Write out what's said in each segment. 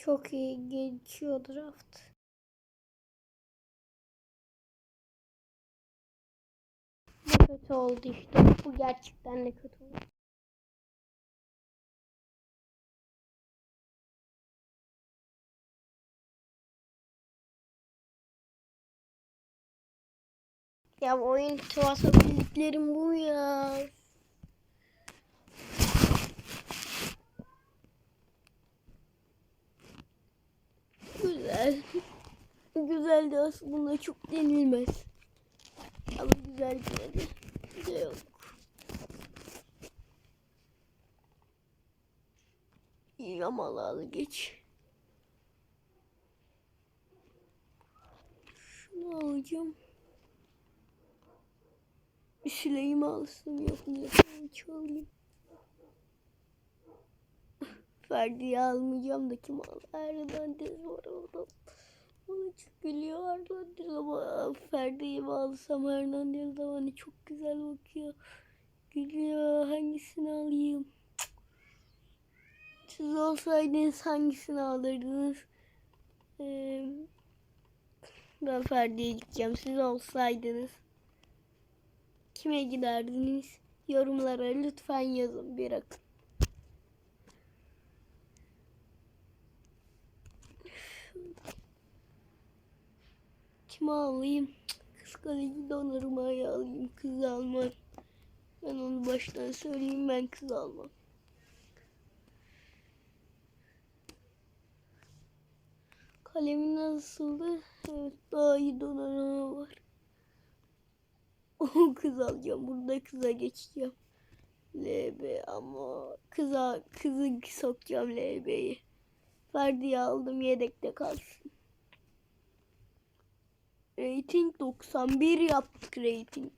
Çok iyi geçiyor draft. Bu kötü oldu işte. Bu gerçekten de kötü oldu. Ya oyun tuvasa bildiklerim bu ya. Güzel. Güzeldi aslında çok denilmez. Ama güzel. Bir de yok. İyi ama al geç. Şunu alacağım. Sileyim alsın yok mu? Çalayım. Ferdi'yi almayacağım da kim al? Hernandez var orada. Bana çok gülüyor Hernandez ama Ferdi'yi mi alsam Hernandez de bana çok güzel bakıyor. Gülüyor hangisini alayım? Siz olsaydınız hangisini alırdınız? Ee, ben Ferdi'ye gideceğim. Siz olsaydınız kime giderdiniz? Yorumlara lütfen yazın bir akın. Kimi alayım? Kız kaleci Donnaruma'yı alayım. Kız almam. Ben onu baştan söyleyeyim ben kız almam. Kalemin nasıldı? Evet daha iyi Donnarumma var. O kız alacağım. Burada kıza geçeceğim. LB ama kıza kızı sokacağım LB'yi. Ferdi'yi aldım yedekte kalsın. Rating 91 yaptık rating.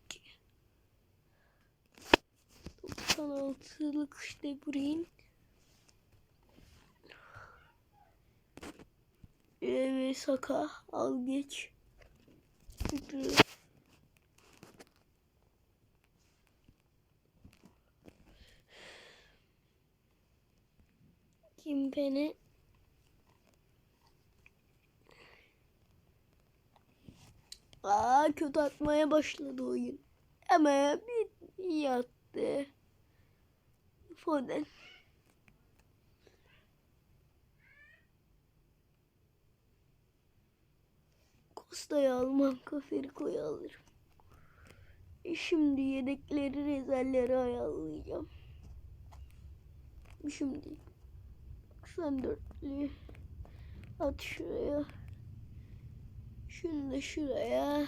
96'lık işte Bruyne. Ve Saka al geç. Kimpene Aa kötü atmaya başladı oyun. Ama bir iyi attı. Foden. Kosta'yı almam. Kaferiko'yu alırım. E şimdi yedekleri rezervleri ayarlayacağım. Şimdi 94'lü at şuraya. Şunu da şuraya.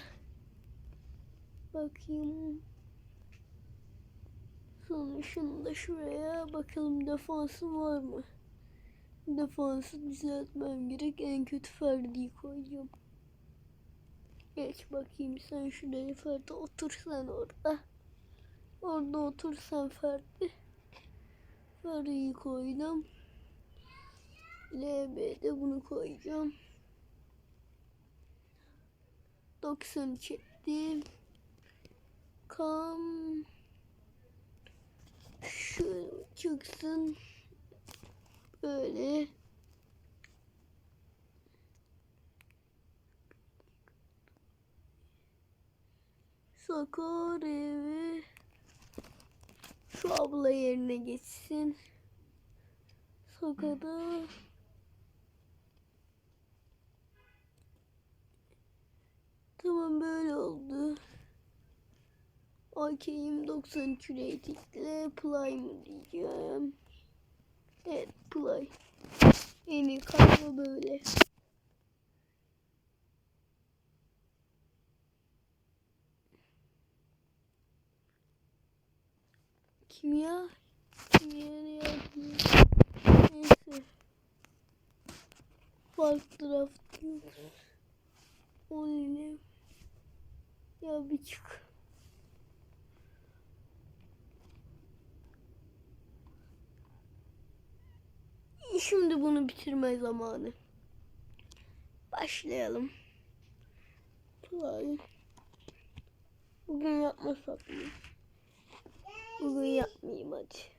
Bakayım. Sonra şunu da şuraya. Bakalım defansım var mı? Defansı düzeltmem gerek. En kötü Ferdi'yi koyacağım. Geç bakayım sen şuraya Ferdi otur sen orada. Orada otur sen Ferdi. Ferdi'yi koydum. LB'de bunu koyacağım. 90 çektim. Kam şu çıksın böyle Sakar evi şu abla yerine geçsin. Sakar'a Tamam böyle oldu. Okeyim 93 ratingle play mı diyeceğim. Evet play. En iyi kadro böyle. Kimya? Kimya ne yapıyor? Bir çık. Şimdi bunu bitirme zamanı. Başlayalım. Play. Bugün yapmasak mı? Bugün yapmayayım hadi.